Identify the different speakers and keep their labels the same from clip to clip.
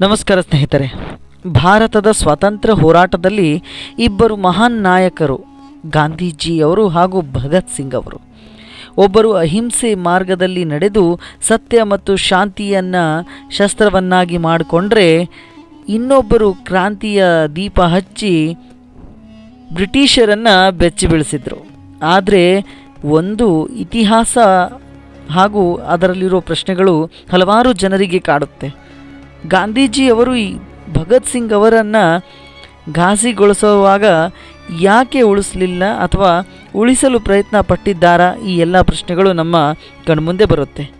Speaker 1: ನಮಸ್ಕಾರ ಸ್ನೇಹಿತರೆ. ಭಾರತದ ಸ್ವಾತಂತ್ರ್ಯ ಹೋರಾಟದಲ್ಲಿ ಇಬ್ಬರು ಮಹಾನ್ ನಾಯಕರು ಗಾಂಧೀಜಿಯವರು ಹಾಗೂ ಭಗತ್ ಸಿಂಗ್ ಅವರು. ಒಬ್ಬರು ಅಹಿಂಸೆ ಮಾರ್ಗದಲ್ಲಿ ನಡೆದು ಸತ್ಯ ಮತ್ತು ಶಾಂತಿಯನ್ನು ಶಸ್ತ್ರವನ್ನಾಗಿ ಮಾಡಿಕೊಂಡ್ರೆ ಇನ್ನೊಬ್ಬರು ಕ್ರಾಂತಿಯ ದೀಪ ಹಚ್ಚಿ ಬ್ರಿಟಿಷರನ್ನು ಬೆಚ್ಚಿ ಬೀಳಿಸಿದರು. ಆದರೆ ಒಂದು ಇತಿಹಾಸ ಹಾಗೂ ಅದರಲ್ಲಿರೋ ಪ್ರಶ್ನೆಗಳು ಹಲವಾರು ಜನರಿಗೆ ಕಾಡುತ್ತೆ. ಗಾಂಧೀಜಿಯವರು ಈ ಭಗತ್ ಸಿಂಗ್ ಅವರನ್ನು ಘಾಸಿಗೊಳಿಸುವಾಗ ಯಾಕೆ ಉಳಿಸಲಿಲ್ಲ ಅಥವಾ ಉಳಿಸಲು ಪ್ರಯತ್ನ ಪಟ್ಟಿದ್ದಾರಾ? ಈ ಎಲ್ಲ ಪ್ರಶ್ನೆಗಳು ನಮ್ಮ ಕಣ್ಮುಂದೆ ಬರುತ್ತೆ.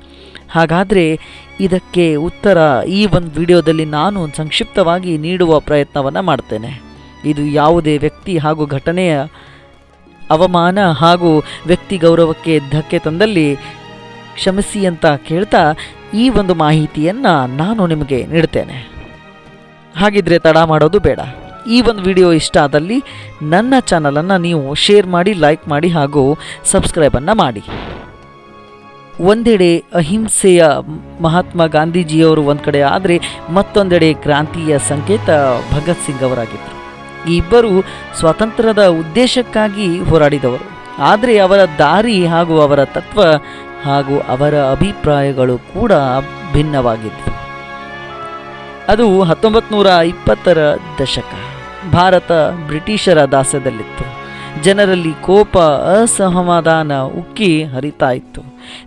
Speaker 1: ಹಾಗಾದರೆ ಇದಕ್ಕೆ ಉತ್ತರ ಈ ಒಂದು ವಿಡಿಯೋದಲ್ಲಿ ನಾನು ಸಂಕ್ಷಿಪ್ತವಾಗಿ ನೀಡುವ ಪ್ರಯತ್ನವನ್ನು ಮಾಡ್ತೇನೆ. ಇದು ಯಾವುದೇ ವ್ಯಕ್ತಿ ಹಾಗೂ ಘಟನೆಯ ಅವಮಾನ ಹಾಗೂ ವ್ಯಕ್ತಿ ಗೌರವಕ್ಕೆ ಧಕ್ಕೆ ತಂದಲ್ಲಿ ಕ್ಷಮಿಸಿ ಅಂತ ಕೇಳ್ತಾ ಈ ಒಂದು ಮಾಹಿತಿಯನ್ನು ನಾನು ನಿಮಗೆ ನೀಡ್ತೇನೆ. ಹಾಗಿದ್ರೆ ತಡ ಮಾಡೋದು ಬೇಡ. ಈ ಒಂದು ವಿಡಿಯೋ ಇಷ್ಟ ಆದಲ್ಲಿ ನನ್ನ ಚಾನಲನ್ನು ನೀವು ಶೇರ್ ಮಾಡಿ, ಲೈಕ್ ಮಾಡಿ ಹಾಗೂ ಸಬ್ಸ್ಕ್ರೈಬನ್ನು ಮಾಡಿ. ಒಂದೆಡೆ ಅಹಿಂಸೆಯ ಮಹಾತ್ಮ ಗಾಂಧೀಜಿಯವರು ಒಂದು ಕಡೆ ಆದರೆ ಮತ್ತೊಂದೆಡೆ ಕ್ರಾಂತಿಯ ಸಂಕೇತ ಭಗತ್ ಸಿಂಗ್ ಅವರಾಗಿದ್ದರು ಈ ಇಬ್ಬರು ಸ್ವಾತಂತ್ರ್ಯದ ಉದ್ದೇಶಕ್ಕಾಗಿ ಹೋರಾಡಿದವರು. ಆದರೆ ಅವರ ದಾರಿ ಹಾಗೂ ಅವರ ತತ್ವ ಹಾಗೂ ಅವರ ಅಭಿಪ್ರಾಯಗಳು ಕೂಡ ಭಿನ್ನವಾಗಿದ್ದವು ಅದು ಹತ್ತೊಂಬತ್ತು ನೂರ ಇಪ್ಪತ್ತರ ದಶಕ. ಭಾರತ ಬ್ರಿಟಿಷರ ದಾಸ್ಯದಲ್ಲಿತ್ತು. ಜನರಲ್ಲಿ ಕೋಪ ಅಸಮಾಧಾನ ಉಕ್ಕಿ ಹರಿತಾ ಇತ್ತು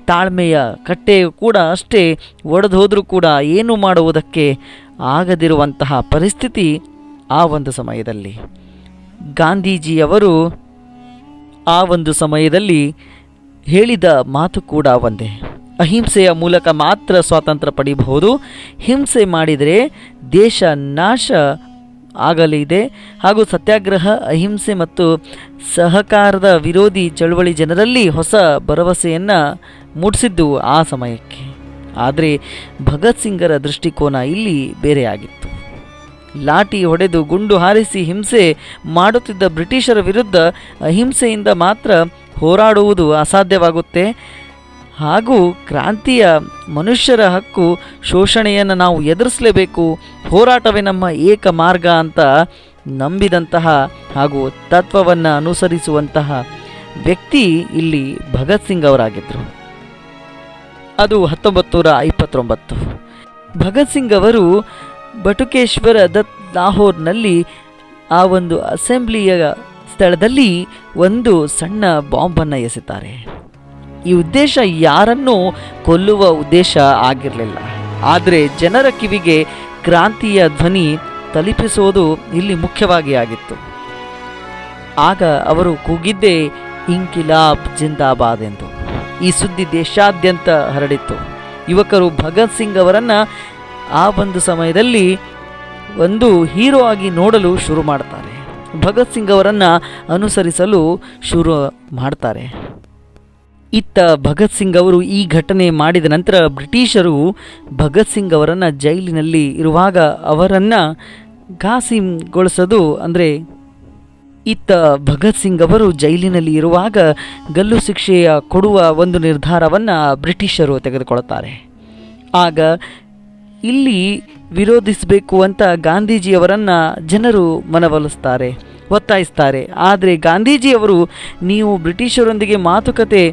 Speaker 1: ತಾಳ್ಮೆಯ ಕಟ್ಟೆ ಕೂಡ ಅಷ್ಟೇ ಒಡೆದು ಹೋದರೂ ಕೂಡ ಏನು ಮಾಡುವುದಕ್ಕೆ ಆಗದಿರುವಂತಹ ಪರಿಸ್ಥಿತಿ ಆ ಒಂದು ಸಮಯದಲ್ಲಿ. ಗಾಂಧೀಜಿಯವರು ಆ ಒಂದು ಸಮಯದಲ್ಲಿ ಹೇಳಿದ ಮಾತು ಕೂಡ ಒಂದೇ. ಅಹಿಂಸೆಯ ಮೂಲಕ ಮಾತ್ರ ಸ್ವಾತಂತ್ರ್ಯ ಪಡೆಯಬಹುದು ಹಿಂಸೆ ಮಾಡಿದರೆ ದೇಶ ನಾಶ ಆಗಲಿದೆ. ಹಾಗೂ ಸತ್ಯಾಗ್ರಹ, ಅಹಿಂಸೆ ಮತ್ತು ಸಹಕಾರದ ವಿರೋಧಿ ಚಳವಳಿ ಜನರಲ್ಲಿ ಹೊಸ ಭರವಸೆಯನ್ನು ಮೂಡಿಸಿದ್ದು ಆ ಸಮಯಕ್ಕೆ. ಆದರೆ ಭಗತ್ ಸಿಂಗರ ದೃಷ್ಟಿಕೋನ ಇಲ್ಲಿ ಬೇರೆಯಾಗಿತ್ತು. ಲಾಠಿ ಹೊಡೆದು ಗುಂಡು ಹಾರಿಸಿ ಹಿಂಸೆ ಮಾಡುತ್ತಿದ್ದ ಬ್ರಿಟಿಷರ ವಿರುದ್ಧ ಅಹಿಂಸೆಯಿಂದ ಮಾತ್ರ ಹೋರಾಡುವುದು ಅಸಾಧ್ಯವಾಗುತ್ತೆ. ಹಾಗೂ ಕ್ರಾಂತಿಯ ಮನುಷ್ಯರ ಹಕ್ಕು ಶೋಷಣೆಯನ್ನು ನಾವು ಎದುರಿಸಲೇಬೇಕು. ಹೋರಾಟವೇ ನಮ್ಮ ಏಕ ಮಾರ್ಗ ಅಂತ ನಂಬಿದಂತಹ ಹಾಗೂ ತತ್ವವನ್ನು ಅನುಸರಿಸುವಂತಹ ವ್ಯಕ್ತಿ ಇಲ್ಲಿ ಭಗತ್ ಸಿಂಗ್ ಅವರಾಗಿದ್ದರು. ಅದು ಹತ್ತೊಂಬತ್ತು ನೂರ ಇಪ್ಪತ್ತೊಂಬತ್ತು. ಭಗತ್ ಸಿಂಗ್ ಅವರು ಬಟುಕೇಶ್ವರ ದತ್ ಲಾಹೋರ್ನಲ್ಲಿ ಆ ಒಂದು ಅಸೆಂಬ್ಲಿಯ ಸ್ಥಳದಲ್ಲಿ ಒಂದು ಸಣ್ಣ ಬಾಂಬನ್ನು ಎಸೆತಾರೆ. ಈ ಉದ್ದೇಶ ಯಾರನ್ನೂ ಕೊಲ್ಲುವ ಉದ್ದೇಶ ಆಗಿರಲಿಲ್ಲ. ಆದರೆ ಜನರ ಕಿವಿಗೆ ಕ್ರಾಂತಿಯ ಧ್ವನಿ ತಲುಪಿಸುವುದು ಇಲ್ಲಿ ಮುಖ್ಯವಾಗಿ ಆಗಿತ್ತು. ಆಗ ಅವರು ಕೂಗಿದ್ದೇ ಇಂಕಿಲಾಬ್ ಜಿಂದಾಬಾದ್ ಎಂದು. ಈ ಸುದ್ದಿ ದೇಶಾದ್ಯಂತ ಹರಡಿತ್ತು. ಯುವಕರು ಭಗತ್ ಸಿಂಗ್ ಅವರನ್ನು ಆ ಒಂದು ಸಮಯದಲ್ಲಿ ಒಂದು ಹೀರೋ ಆಗಿ ನೋಡಲು ಶುರು ಮಾಡ್ತಾರೆ. ಭಗತ್ ಸಿಂಗ್ ಅವರನ್ನು ಅನುಸರಿಸಲು ಶುರು ಮಾಡ್ತಾರೆ. ಇತ್ತ ಭಗತ್ ಸಿಂಗ್ ಅವರು ಈ ಘಟನೆ ಮಾಡಿದ ನಂತರ ಬ್ರಿಟಿಷರು ಭಗತ್ ಸಿಂಗ್ ಅವರನ್ನು ಜೈಲಿನಲ್ಲಿ ಇರುವಾಗ ಅವರನ್ನು ಘಾಸಿಗೊಳಿಸೋದು ಅಂದರೆ ಇತ್ತ ಭಗತ್ ಸಿಂಗ್ ಅವರು ಜೈಲಿನಲ್ಲಿ ಇರುವಾಗ ಗಲ್ಲು ಶಿಕ್ಷೆಯ ಕೊಡುವ ಒಂದು ನಿರ್ಧಾರವನ್ನು ಬ್ರಿಟಿಷರು ತೆಗೆದುಕೊಳ್ಳುತ್ತಾರೆ. ಆಗ ಇಲ್ಲಿ ವಿರೋಧಿಸಬೇಕು ಅಂತ ಗಾಂಧೀಜಿಯವರನ್ನು ಜನರು ಮನವೊಲಿಸ್ತಾರೆ, ಒತ್ತಾಯಿಸ್ತಾರೆ. ಆದರೆ ಗಾಂಧೀಜಿಯವರು ನೀವು ಬ್ರಿಟಿಷರೊಂದಿಗೆ ಮಾತುಕತೆ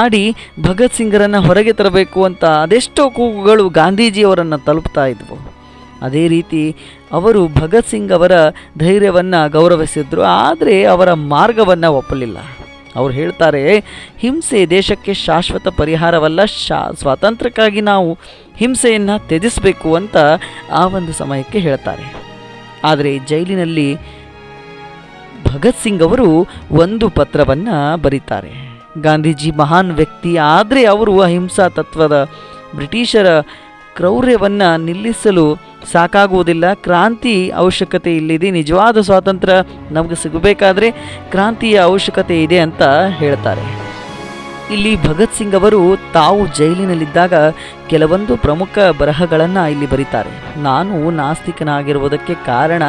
Speaker 1: ಆಡಿ ಭಗತ್ ಸಿಂಗರನ್ನು ಹೊರಗೆ ತರಬೇಕು ಅಂತ ಅದೆಷ್ಟೋ ಕೂಗುಗಳು ಗಾಂಧೀಜಿಯವರನ್ನು ತಲುಪ್ತಾ ಇದ್ವು. ಅದೇ ರೀತಿ ಅವರು ಭಗತ್ ಸಿಂಗ್ ಅವರ ಧೈರ್ಯವನ್ನು ಗೌರವಿಸಿದ್ರು, ಆದರೆ ಅವರ ಮಾರ್ಗವನ್ನು ಒಪ್ಪಲಿಲ್ಲ. ಅವ್ರು ಹೇಳ್ತಾರೆ, ಹಿಂಸೆ ದೇಶಕ್ಕೆ ಶಾಶ್ವತ ಪರಿಹಾರವಲ್ಲ, ಶಾ, ಸ್ವಾತಂತ್ರ್ಯಕ್ಕಾಗಿ ನಾವು ಹಿಂಸೆಯನ್ನು ತ್ಯಜಿಸಬೇಕು ಅಂತ ಆ ಒಂದು ಸಮಯಕ್ಕೆ ಹೇಳ್ತಾರೆ. ಆದರೆ ಜೈಲಿನಲ್ಲಿ ಭಗತ್ ಸಿಂಗ್ ಅವರು ಒಂದು ಪತ್ರವನ್ನು ಬರೀತಾರೆ. ಗಾಂಧೀಜಿ ಮಹಾನ್ ವ್ಯಕ್ತಿ ಆದರೆ ಅವರು ಅಹಿಂಸಾ ತತ್ವದ ಬ್ರಿಟಿಷರ ಕ್ರೌರ್ಯವನ್ನು ನಿಲ್ಲಿಸಲು ಸಾಕಾಗುವುದಿಲ್ಲ. ಕ್ರಾಂತಿ ಅವಶ್ಯಕತೆ ಇಲ್ಲಿದೆ. ನಿಜವಾದ ಸ್ವಾತಂತ್ರ್ಯ ನಮಗೆ ಸಿಗಬೇಕಾದ್ರೆ ಕ್ರಾಂತಿಯ ಅವಶ್ಯಕತೆ ಇದೆ ಅಂತ ಹೇಳ್ತಾರೆ. ಇಲ್ಲಿ ಭಗತ್ ಸಿಂಗ್ ಅವರು ತಾವು ಜೈಲಿನಲ್ಲಿದ್ದಾಗ ಕೆಲವೊಂದು ಪ್ರಮುಖ ಬರಹಗಳನ್ನು ಇಲ್ಲಿ ಬರೀತಾರೆ. ನಾನು ನಾಸ್ತಿಕನಾಗಿರುವುದಕ್ಕೆ ಕಾರಣ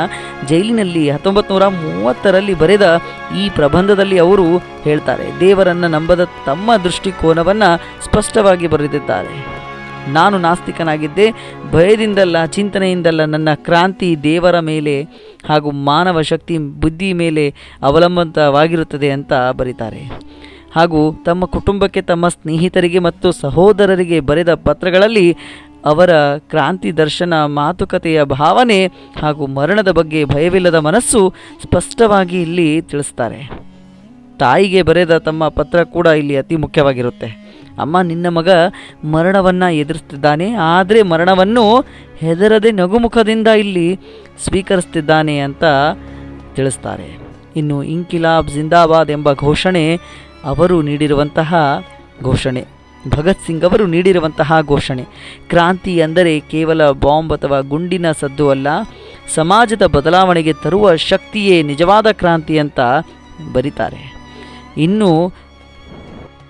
Speaker 1: ಜೈಲಿನಲ್ಲಿ ಹತ್ತೊಂಬತ್ತು ನೂರ ಮೂವತ್ತರಲ್ಲಿ ಬರೆದ ಈ ಪ್ರಬಂಧದಲ್ಲಿ ಅವರು ಹೇಳ್ತಾರೆ, ದೇವರನ್ನು ನಂಬದ ತಮ್ಮ ದೃಷ್ಟಿಕೋನವನ್ನು ಸ್ಪಷ್ಟವಾಗಿ ಬರೆದಿದ್ದಾರೆ. ನಾನು ನಾಸ್ತಿಕನಾಗಿದ್ದೆ. ಭಯದಿಂದಲ್ಲ, ಚಿಂತನೆಯಿಂದಲ್ಲ ನನ್ನ ಕ್ರಾಂತಿ ದೇವರ ಮೇಲೆ ಹಾಗೂ ಮಾನವ ಶಕ್ತಿ ಬುದ್ಧಿ ಮೇಲೆ ಅವಲಂಬಿತವಾಗಿರುತ್ತದೆ ಅಂತ ಬರೀತಾರೆ. ಹಾಗೂ ತಮ್ಮ ಕುಟುಂಬಕ್ಕೆ, ತಮ್ಮ ಸ್ನೇಹಿತರಿಗೆ ಮತ್ತು ಸಹೋದರರಿಗೆ ಬರೆದ ಪತ್ರಗಳಲ್ಲಿ ಅವರ ಕ್ರಾಂತಿ ದರ್ಶನ, ಮಾತುಕತೆಯ ಭಾವನೆ ಹಾಗೂ ಮರಣದ ಬಗ್ಗೆ ಭಯವಿಲ್ಲದ ಮನಸ್ಸು ಸ್ಪಷ್ಟವಾಗಿ ಇಲ್ಲಿ ತಿಳಿಸ್ತಾರೆ. ತಾಯಿಗೆ ಬರೆದ ತಮ್ಮ ಪತ್ರ ಕೂಡ ಇಲ್ಲಿ ಅತಿ ಮುಖ್ಯವಾಗಿರುತ್ತೆ. ಅಮ್ಮ, ನಿನ್ನ ಮಗ ಮರಣವನ್ನು ಎದುರಿಸ್ತಿದ್ದಾನೆ, ಆದರೆ ಮರಣವನ್ನು ಹೆದರದೆ ನಗುಮುಖದಿಂದ ಇಲ್ಲಿ ಸ್ವೀಕರಿಸ್ತಿದ್ದಾನೆ ಅಂತ ತಿಳಿಸ್ತಾರೆ. ಇನ್ನು ಇಂಕಿಲಾಬ್ ಜಿಂದಾಬಾದ್ ಎಂಬ ಘೋಷಣೆ ಅವರು ನೀಡಿರುವಂತಹ ಘೋಷಣೆ. ಭಗತ್ ಸಿಂಗ್ ಅವರು ನೀಡಿರುವಂತಹ ಘೋಷಣೆ. ಕ್ರಾಂತಿ ಅಂದರೆ ಕೇವಲ ಬಾಂಬ್ ಅಥವಾ ಗುಂಡಿನ ಸದ್ದು ಅಲ್ಲ, ಸಮಾಜದ ಬದಲಾವಣೆಗೆ ತರುವ ಶಕ್ತಿಯೇ ನಿಜವಾದ ಕ್ರಾಂತಿ ಅಂತ ಬರೀತಾರೆ. ಇನ್ನು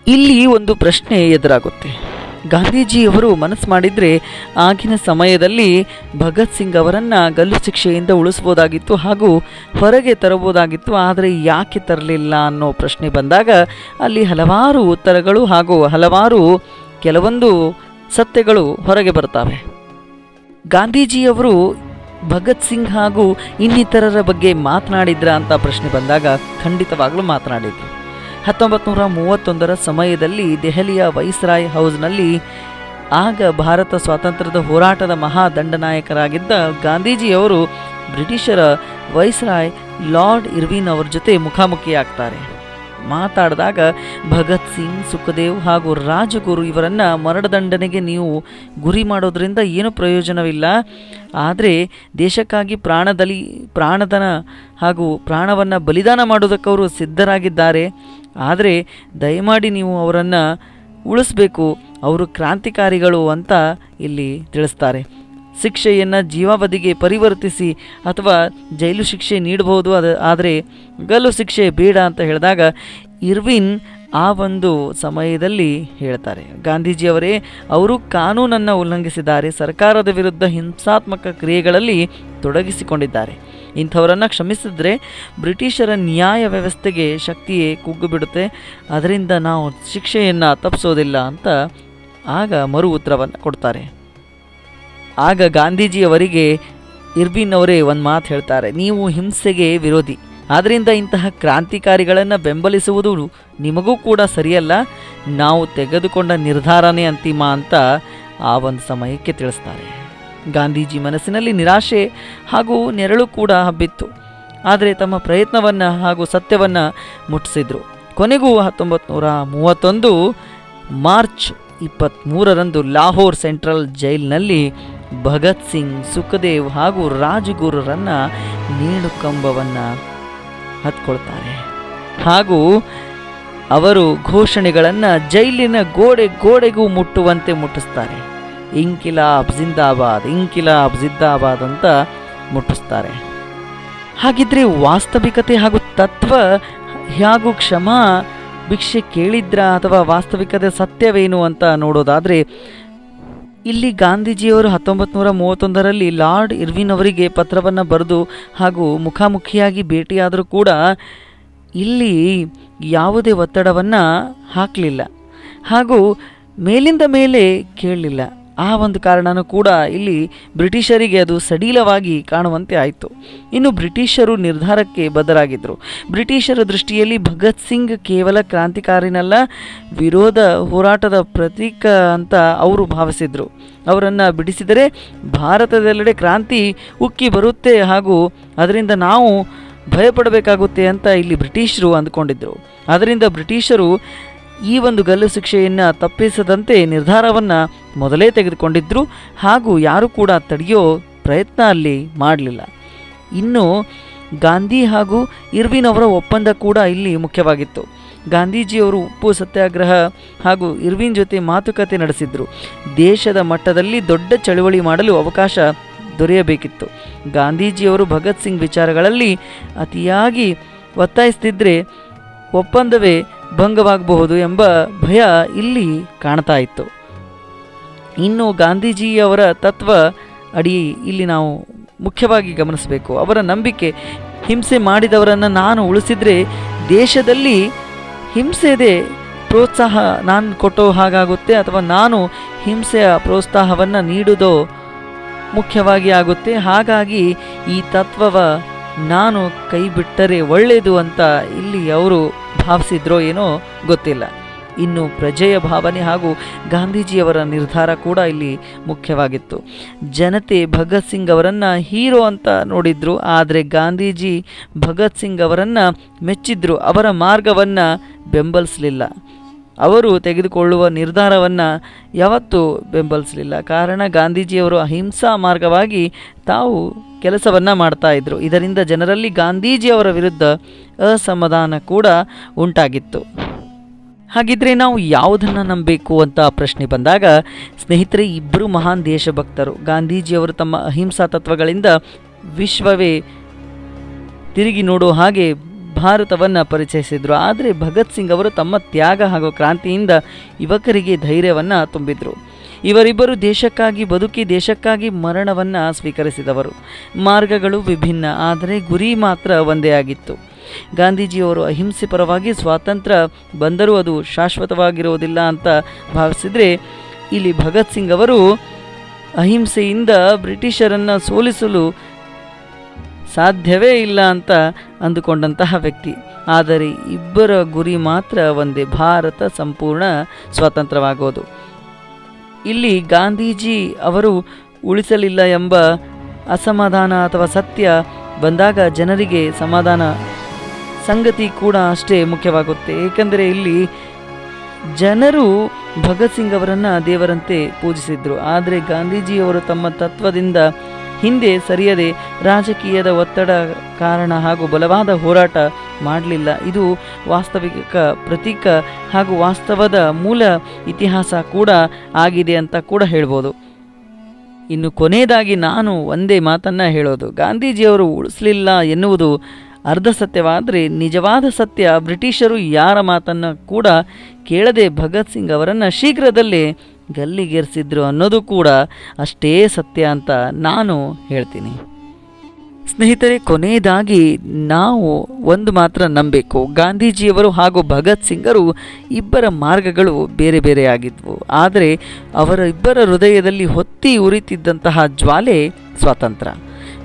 Speaker 1: ಇಲ್ಲಿ ಒಂದು ಪ್ರಶ್ನೆ ಎದುರಾಗುತ್ತೆ. ಗಾಂಧೀಜಿಯವರು ಮನಸ್ಸು ಮಾಡಿದರೆ ಆಗಿನ ಸಮಯದಲ್ಲಿ ಭಗತ್ ಸಿಂಗ್ ಅವರನ್ನು ಗಲ್ಲು ಶಿಕ್ಷೆಯಿಂದ ಉಳಿಸ್ಬೋದಾಗಿತ್ತು ಹಾಗೂ ಹೊರಗೆ ತರಬೋದಾಗಿತ್ತು, ಆದರೆ ಯಾಕೆ ತರಲಿಲ್ಲ ಅನ್ನೋ ಪ್ರಶ್ನೆ ಬಂದಾಗ ಅಲ್ಲಿ ಹಲವಾರು ಉತ್ತರಗಳು ಹಾಗೂ ಹಲವಾರು ಕೆಲವೊಂದು ಸತ್ಯಗಳು ಹೊರಗೆ ಬರ್ತವೆ ಗಾಂಧೀಜಿಯವರು ಭಗತ್ ಸಿಂಗ್ ಹಾಗೂ ಇನ್ನಿತರರ ಬಗ್ಗೆ ಮಾತನಾಡಿದ್ರ ಅಂತ ಪ್ರಶ್ನೆ ಬಂದಾಗ ಖಂಡಿತವಾಗಲೂ ಮಾತನಾಡಿದ್ರು. ಹತ್ತೊಂಬತ್ತು ನೂರ ಮೂವತ್ತೊಂದರ ಸಮಯದಲ್ಲಿ ದೆಹಲಿಯ ವೈಸ್ರಾಯ್ ಹೌಸ್ನಲ್ಲಿ ಆಗ ಭಾರತ ಸ್ವಾತಂತ್ರ್ಯದ ಹೋರಾಟದ ಮಹಾ ದಂಡನಾಯಕರಾಗಿದ್ದ ಗಾಂಧೀಜಿಯವರು ಬ್ರಿಟಿಷರ ವೈಸ್ರಾಯ್ ಲಾರ್ಡ್ ಇರ್ವಿನ್ ಅವರ ಜೊತೆ ಮುಖಾಮುಖಿಯಾಗ್ತಾರೆ. ಮಾತಾಡಿದಾಗ ಭಗತ್ ಸಿಂಗ್, ಸುಖದೇವ್ ಹಾಗೂ ರಾಜಗುರು ಇವರನ್ನು ಮರಣದಂಡನೆಗೆ ನೀವು ಗುರಿ ಮಾಡೋದರಿಂದ ಏನು ಪ್ರಯೋಜನವಿಲ್ಲ. ಆದರೆ ದೇಶಕ್ಕಾಗಿ ಪ್ರಾಣದಲ್ಲಿ ಪ್ರಾಣದನ ಹಾಗೂ ಪ್ರಾಣವನ್ನು ಬಲಿದಾನ ಮಾಡೋದಕ್ಕೆ ಅವರು ಸಿದ್ಧರಾಗಿದ್ದಾರೆ. ಆದರೆ ದಯಮಾಡಿ ನೀವು ಅವರನ್ನು ಉಳಿಸ್ಬೇಕು. ಅವರು ಕ್ರಾಂತಿಕಾರಿಗಳು ಅಂತ ಇಲ್ಲಿ ತಿಳಿಸ್ತಾರೆ. ಶಿಕ್ಷೆಯನ್ನು ಜೀವಾವಧಿಗೆ ಪರಿವರ್ತಿಸಿ ಅಥವಾ ಜೈಲು ಶಿಕ್ಷೆ ನೀಡಬಹುದು. ಅದು, ಆದರೆ ಗಲ್ಲು ಶಿಕ್ಷೆ ಬೇಡ ಅಂತ ಹೇಳಿದಾಗ ಇರ್ವಿನ್ ಆ ಒಂದು ಸಮಯದಲ್ಲಿ ಹೇಳ್ತಾರೆ. ಗಾಂಧೀಜಿಯವರೇ, ಅವರು ಕಾನೂನನ್ನು ಉಲ್ಲಂಘಿಸಿದ್ದಾರೆ. ಸರ್ಕಾರದ ವಿರುದ್ಧ ಹಿಂಸಾತ್ಮಕ ಕ್ರಿಯೆಗಳಲ್ಲಿ ತೊಡಗಿಸಿಕೊಂಡಿದ್ದಾರೆ. ಇಂಥವರನ್ನು ಕ್ಷಮಿಸಿದ್ರೆ ಬ್ರಿಟಿಷರ ನ್ಯಾಯ ವ್ಯವಸ್ಥೆಗೆ ಶಕ್ತಿಯೇ ಕುಗ್ಗುಬಿಡುತ್ತೆ. ಅದರಿಂದ ನಾವು ಶಿಕ್ಷೆಯನ್ನು ತಪ್ಪಿಸೋದಿಲ್ಲ ಅಂತ ಆಗ ಮರು ಉತ್ತರವನ್ನು ಕೊಡ್ತಾರೆ. ಆಗ ಗಾಂಧೀಜಿಯವರಿಗೆ ಇರ್ಬಿನ್ ಅವರೇ ಒಂದು ಮಾತು ಹೇಳ್ತಾರೆ, ನೀವು ಹಿಂಸೆಗೆ ವಿರೋಧಿ. ಆದ್ದರಿಂದ ಇಂತಹ ಕ್ರಾಂತಿಕಾರಿಗಳನ್ನು ಬೆಂಬಲಿಸುವುದು ನಿಮಗೂ ಕೂಡ ಸರಿಯಲ್ಲ. ನಾವು ತೆಗೆದುಕೊಂಡ ನಿರ್ಧಾರನೇ ಅಂತಿಮ ಅಂತ ಆ ಒಂದು ಸಮಯಕ್ಕೆ ತಿಳಿಸ್ತಾರೆ. ಗಾಂಧೀಜಿ ಮನಸ್ಸಿನಲ್ಲಿ ನಿರಾಶೆ ಹಾಗೂ ನೆರಳು ಕೂಡ ಹಬ್ಬಿತ್ತು. ಆದರೆ ತಮ್ಮ ಪ್ರಯತ್ನವನ್ನು ಹಾಗೂ ಸತ್ಯವನ್ನು ಮುಟ್ಟಿಸಿದರು. ಕೊನೆಗೂ ಹತ್ತೊಂಬತ್ತು ನೂರ ಮೂವತ್ತೊಂದು ಮಾರ್ಚ್ ಇಪ್ಪತ್ತ್ಮೂರರಂದು ಲಾಹೋರ್ ಸೆಂಟ್ರಲ್ ಜೈಲಿನಲ್ಲಿ ಭಗತ್ ಸಿಂಗ್, ಸುಖದೇವ್ ಹಾಗೂ ರಾಜಗುರುರನ್ನು ನೇಣು ಕಂಬವನ್ನು ಹತ್ಕೊಳ್ತಾರೆ. ಹಾಗೂ ಅವರು ಘೋಷಣೆಗಳನ್ನು ಜೈಲಿನ ಗೋಡೆ ಗೋಡೆಗೂ ಮುಟ್ಟುವಂತೆ ಮುಟ್ಟಿಸ್ತಾರೆ. ಇಂಕಿಲಾಬ್ ಜಿಂದಾಬಾದ್ ಇಂಕಿಲಾಬ್ ಜಿಂದಾಬಾದ್ ಅಂತ ಮುಟ್ಟಿಸ್ತಾರೆ. ಹಾಗಿದ್ರೆ ವಾಸ್ತವಿಕತೆ ಹಾಗೂ ತತ್ವ ಹಾಗೂ ಕ್ಷಮಾ ಭಿಕ್ಷೆ ಕೇಳಿದ್ರ ಅಥವಾ ವಾಸ್ತವಿಕತೆ ಸತ್ಯವೇನು ಅಂತ ನೋಡೋದಾದರೆ, ಇಲ್ಲಿ ಗಾಂಧೀಜಿಯವರು ಹತ್ತೊಂಬತ್ತು ನೂರ ಮೂವತ್ತೊಂದರಲ್ಲಿ ಲಾರ್ಡ್ ಇರ್ವಿನ್ ಅವರಿಗೆ ಪತ್ರವನ್ನು ಬರೆದು ಹಾಗೂ ಮುಖಾಮುಖಿಯಾಗಿ ಭೇಟಿಯಾದರೂ ಕೂಡ ಇಲ್ಲಿ ಯಾವುದೇ ಒತ್ತಡವನ್ನು ಹಾಕಲಿಲ್ಲ ಹಾಗೂ ಮೇಲಿಂದ ಮೇಲೆ ಕೇಳಲಿಲ್ಲ. ಆ ಒಂದು ಕಾರಣನೂ ಕೂಡ ಇಲ್ಲಿ ಬ್ರಿಟಿಷರಿಗೆ ಅದು ಸಡಿಲವಾಗಿ ಕಾಣುವಂತೆ ಆಯಿತು. ಇನ್ನು ಬ್ರಿಟಿಷರು ನಿರ್ಧಾರಕ್ಕೆ ಬದಲಾಗಿದ್ದರು ಬ್ರಿಟಿಷರ ದೃಷ್ಟಿಯಲ್ಲಿ ಭಗತ್ ಸಿಂಗ್ ಕೇವಲ ಕ್ರಾಂತಿಕಾರಿನಲ್ಲ, ವಿರೋಧ ಹೋರಾಟದ ಪ್ರತೀಕ ಅಂತ ಅವರು ಭಾವಿಸಿದರು. ಅವರನ್ನು ಬಿಡಿಸಿದರೆ ಭಾರತದೆಲ್ಲೆಡೆ ಕ್ರಾಂತಿ ಉಕ್ಕಿ ಬರುತ್ತೆ ಹಾಗೂ ಅದರಿಂದ ನಾವು ಭಯಪಡಬೇಕಾಗುತ್ತೆ ಅಂತ ಇಲ್ಲಿ ಬ್ರಿಟಿಷರು ಅಂದ್ಕೊಂಡಿದ್ದರು ಅದರಿಂದ ಬ್ರಿಟಿಷರು ಈ ಒಂದು ಗಲ್ಲು ಶಿಕ್ಷೆಯನ್ನು ತಪ್ಪಿಸದಂತೆ ನಿರ್ಧಾರವನ್ನು ಮೊದಲೇ ತೆಗೆದುಕೊಂಡಿದ್ದರು ಹಾಗೂ ಯಾರೂ ಕೂಡ ತಡೆಯೋ ಪ್ರಯತ್ನ ಅಲ್ಲಿ ಮಾಡಲಿಲ್ಲ. ಇನ್ನು ಗಾಂಧಿ ಹಾಗೂ ಇರ್ವಿನ್ ಅವರ ಒಪ್ಪಂದ ಕೂಡ ಇಲ್ಲಿ ಮುಖ್ಯವಾಗಿತ್ತು. ಗಾಂಧೀಜಿಯವರು ಉಪ್ಪು ಸತ್ಯಾಗ್ರಹ ಹಾಗೂ ಇರ್ವಿನ್ ಜೊತೆ ಮಾತುಕತೆ ನಡೆಸಿದ್ರು. ದೇಶದ ಮಟ್ಟದಲ್ಲಿ ದೊಡ್ಡ ಚಳುವಳಿ ಮಾಡಲು ಅವಕಾಶ ದೊರೆಯಬೇಕಿತ್ತು. ಗಾಂಧೀಜಿಯವರು ಭಗತ್ ಸಿಂಗ್ ವಿಚಾರಗಳಲ್ಲಿ ಅತಿಯಾಗಿ ಒತ್ತಾಯಿಸ್ತಿದ್ರೆ ಒಪ್ಪಂದವೇ ಭಂಗವಾಗಬಹುದು ಎಂಬ ಭಯ ಇಲ್ಲಿ ಕಾಣ್ತಾ ಇತ್ತು. ಇನ್ನು ಗಾಂಧೀಜಿಯವರ ತತ್ವ ಅಡಿ ಇಲ್ಲಿ ನಾವು ಮುಖ್ಯವಾಗಿ ಗಮನಿಸಬೇಕು. ಅವರ ನಂಬಿಕೆ, ಹಿಂಸೆ ಮಾಡಿದವರನ್ನು ನಾನು ಉಳಿಸಿದರೆ ದೇಶದಲ್ಲಿ ಹಿಂಸೆದೆ ಪ್ರೋತ್ಸಾಹ ನಾನು ಕೊಟ್ಟೋ ಹಾಗಾಗುತ್ತೆ ಅಥವಾ ನಾನು ಹಿಂಸೆಯ ಪ್ರೋತ್ಸಾಹವನ್ನು ನೀಡೋದು ಮುಖ್ಯವಾಗಿ ಆಗುತ್ತೆ. ಹಾಗಾಗಿ ಈ ತತ್ವವ ನಾನು ಕೈ ಬಿಟ್ಟರೆ ಒಳ್ಳೆಯದು ಅಂತ ಇಲ್ಲಿ ಅವರು ಭಾವಿಸಿದ್ರೋ ಏನೋ ಗೊತ್ತಿಲ್ಲ. ಇನ್ನು ಪ್ರಜೆಯ ಭಾವನೆ ಹಾಗೂ ಗಾಂಧೀಜಿಯವರ ನಿರ್ಧಾರ ಕೂಡ ಇಲ್ಲಿ ಮುಖ್ಯವಾಗಿತ್ತು. ಜನತೆ ಭಗತ್ ಸಿಂಗ್ ಅವರನ್ನು ಹೀರೋ ಅಂತ ನೋಡಿದ್ರು, ಆದರೆ ಗಾಂಧೀಜಿ ಭಗತ್ ಸಿಂಗ್ ಅವರನ್ನು ಮೆಚ್ಚಿದ್ರು, ಅವರ ಮಾರ್ಗವನ್ನು ಬೆಂಬಲಿಸಲಿಲ್ಲ. ಅವರು ತೆಗೆದುಕೊಳ್ಳುವ ನಿರ್ಧಾರವನ್ನು ಯಾವತ್ತೂ ಬೆಂಬಲಿಸಲಿಲ್ಲ. ಕಾರಣ ಗಾಂಧೀಜಿಯವರು ಅಹಿಂಸಾ ಮಾರ್ಗವಾಗಿ ತಾವು ಕೆಲಸವನ್ನು ಮಾಡ್ತಾ ಇದ್ರು. ಇದರಿಂದ ಜನರಲ್ಲಿ ಗಾಂಧೀಜಿಯವರ ವಿರುದ್ಧ ಅಸಮಾಧಾನ ಕೂಡ ಉಂಟಾಗಿತ್ತು. ಹಾಗಿದ್ರೆ ನಾವು ಯಾವುದನ್ನು ನಂಬಬೇಕು ಅಂತ ಪ್ರಶ್ನೆ ಬಂದಾಗ, ಸ್ನೇಹಿತರೆ ಇಬ್ಬರು ಮಹಾನ್ ದೇಶಭಕ್ತರು. ಗಾಂಧೀಜಿಯವರು ತಮ್ಮ ಅಹಿಂಸಾ ತತ್ವಗಳಿಂದ ವಿಶ್ವವೇ ತಿರುಗಿ ನೋಡೋ ಹಾಗೆ ಭಾರತವನ್ನು ಪರಿಚಯಿಸಿದರು. ಆದರೆ ಭಗತ್ ಸಿಂಗ್ ಅವರು ತಮ್ಮ ತ್ಯಾಗ ಹಾಗೂ ಕ್ರಾಂತಿಯಿಂದ ಯುವಕರಿಗೆ ಧೈರ್ಯವನ್ನು ತುಂಬಿದರು. ಇವರಿಬ್ಬರು ದೇಶಕ್ಕಾಗಿ ಬದುಕಿ ದೇಶಕ್ಕಾಗಿ ಮರಣವನ್ನು ಸ್ವೀಕರಿಸಿದವರು. ಮಾರ್ಗಗಳು ವಿಭಿನ್ನ, ಆದರೆ ಗುರಿ ಮಾತ್ರ ಒಂದೇ ಆಗಿತ್ತು. ಗಾಂಧೀಜಿಯವರು ಅಹಿಂಸೆ ಪರವಾಗಿ ಸ್ವಾತಂತ್ರ್ಯ ಬಂದರೂ ಅದು ಶಾಶ್ವತವಾಗಿರುವುದಿಲ್ಲ ಅಂತ ಭಾವಿಸಿದರೆ, ಇಲ್ಲಿ ಭಗತ್ ಸಿಂಗ್ ಅವರು ಅಹಿಂಸೆಯಿಂದ ಬ್ರಿಟಿಷರನ್ನು ಸೋಲಿಸಲು ಸಾಧ್ಯವೇ ಇಲ್ಲ ಅಂತ ಅಂದುಕೊಂಡಂತಹ ವ್ಯಕ್ತಿ. ಆದರೆ ಇಬ್ಬರ ಗುರಿ ಮಾತ್ರ ಒಂದೇ, ಭಾರತ ಸಂಪೂರ್ಣ ಸ್ವತಂತ್ರವಾಗೋದು ಇಲ್ಲಿ ಗಾಂಧೀಜಿ ಅವರು ಉಳಿಸಲಿಲ್ಲ ಎಂಬ ಅಸಮಾಧಾನ ಅಥವಾ ಸತ್ಯ ಬಂದಾಗ ಜನರಿಗೆ ಸಮಾಧಾನ ಸಂಗತಿ ಕೂಡ ಅಷ್ಟೇ ಮುಖ್ಯವಾಗುತ್ತೆ. ಏಕೆಂದರೆ ಇಲ್ಲಿ ಜನರು ಭಗತ್ ಸಿಂಗ್ ಅವರನ್ನು ದೇವರಂತೆ ಪೂಜಿಸಿದರು. ಆದರೆ ಗಾಂಧೀಜಿಯವರು ತಮ್ಮ ತತ್ವದಿಂದ ಹಿಂದೆ ಸರಿಯದೆ ರಾಜಕೀಯದ ಒತ್ತಡ ಕಾರಣ ಹಾಗೂ ಬಲವಾದ ಹೋರಾಟ ಮಾಡಲಿಲ್ಲ. ಇದು ವಾಸ್ತವಿಕ ಪ್ರತೀಕ ಹಾಗೂ ವಾಸ್ತವದ ಮೂಲ ಇತಿಹಾಸ ಕೂಡ ಆಗಿದೆ ಅಂತ ಕೂಡ ಹೇಳ್ಬೋದು. ಇನ್ನು ಕೊನೆಯದಾಗಿ ನಾನು ಒಂದೇ ಮಾತನ್ನು ಹೇಳೋದು. ಗಾಂಧೀಜಿಯವರು ಉಳಿಸಲಿಲ್ಲ ಎನ್ನುವುದು ಅರ್ಧ ಸತ್ಯವಾದರೆ ನಿಜವಾದ ಸತ್ಯ ಬ್ರಿಟಿಷರು ಯಾರ ಮಾತನ್ನು ಕೂಡ ಕೇಳದೆ ಭಗತ್ ಸಿಂಗ್ ಅವರನ್ನು ಶೀಘ್ರದಲ್ಲೇ ಗಲ್ಲಿಗೇರಿಸಿದ್ರು ಅನ್ನೋದು ಕೂಡ ಅಷ್ಟೇ ಸತ್ಯ ಅಂತ ನಾನು ಹೇಳ್ತೀನಿ. ಸ್ನೇಹಿತರೆ, ಕೊನೆಯದಾಗಿ ನಾವು ಒಂದು ಮಾತ್ರ ನಂಬಬೇಕು. ಗಾಂಧೀಜಿಯವರು ಹಾಗೂ ಭಗತ್ ಸಿಂಗರು ಇಬ್ಬರ ಮಾರ್ಗಗಳು ಬೇರೆ ಬೇರೆ ಆಗಿದ್ವು. ಆದರೆ ಅವರ ಇಬ್ಬರ ಹೃದಯದಲ್ಲಿ ಹೊತ್ತಿ ಉರಿತಿದ್ದಂತಹ ಜ್ವಾಲೆ ಸ್ವಾತಂತ್ರ್ಯ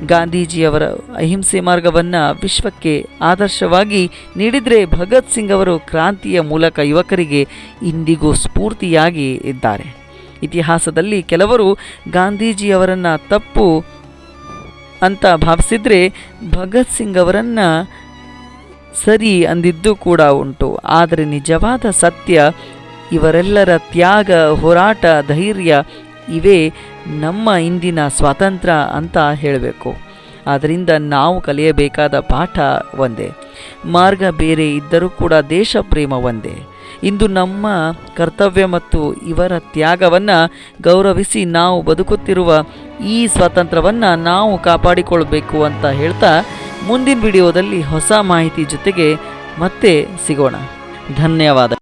Speaker 1: ಗಾಂಧೀಜಿಯವರ ಅಹಿಂಸೆ ಮಾರ್ಗವನ್ನು ವಿಶ್ವಕ್ಕೆ ಆದರ್ಶವಾಗಿ ನೀಡಿದರೆ ಭಗತ್ ಸಿಂಗ್ ಅವರು ಕ್ರಾಂತಿಯ ಮೂಲಕ ಯುವಕರಿಗೆ ಇಂದಿಗೂ ಸ್ಫೂರ್ತಿಯಾಗಿ ಇದ್ದಾರೆ. ಇತಿಹಾಸದಲ್ಲಿ ಕೆಲವರು ಗಾಂಧೀಜಿಯವರನ್ನು ತಪ್ಪು ಅಂತ ಭಾವಿಸಿದರೆ ಭಗತ್ ಸಿಂಗ್ ಅವರನ್ನು ಸರಿ ಅಂದಿದ್ದು ಕೂಡ ಉಂಟು. ಆದರೆ ನಿಜವಾದ ಸತ್ಯ, ಇವರೆಲ್ಲರ ತ್ಯಾಗ, ಹೋರಾಟ, ಧೈರ್ಯ ಇವೇ ನಮ್ಮ ಇಂದಿನ ಸ್ವಾತಂತ್ರ್ಯ ಅಂತ ಹೇಳಬೇಕು. ಆದ್ದರಿಂದ ನಾವು ಕಲಿಯಬೇಕಾದ ಪಾಠ ಒಂದೇ. ಮಾರ್ಗ ಬೇರೆ ಇದ್ದರೂ ಕೂಡ ದೇಶ ಪ್ರೇಮ ಒಂದೇ. ಇಂದು ನಮ್ಮ ಕರ್ತವ್ಯ ಮತ್ತು ಇವರ ತ್ಯಾಗವನ್ನು ಗೌರವಿಸಿ ನಾವು ಬದುಕುತ್ತಿರುವ ಈ ಸ್ವಾತಂತ್ರ್ಯವನ್ನು ನಾವು ಕಾಪಾಡಿಕೊಳ್ಬೇಕು ಅಂತ ಹೇಳ್ತಾ ಮುಂದಿನ ವಿಡಿಯೋದಲ್ಲಿ ಹೊಸ ಮಾಹಿತಿ ಜೊತೆಗೆ ಮತ್ತೆ ಸಿಗೋಣ. ಧನ್ಯವಾದ.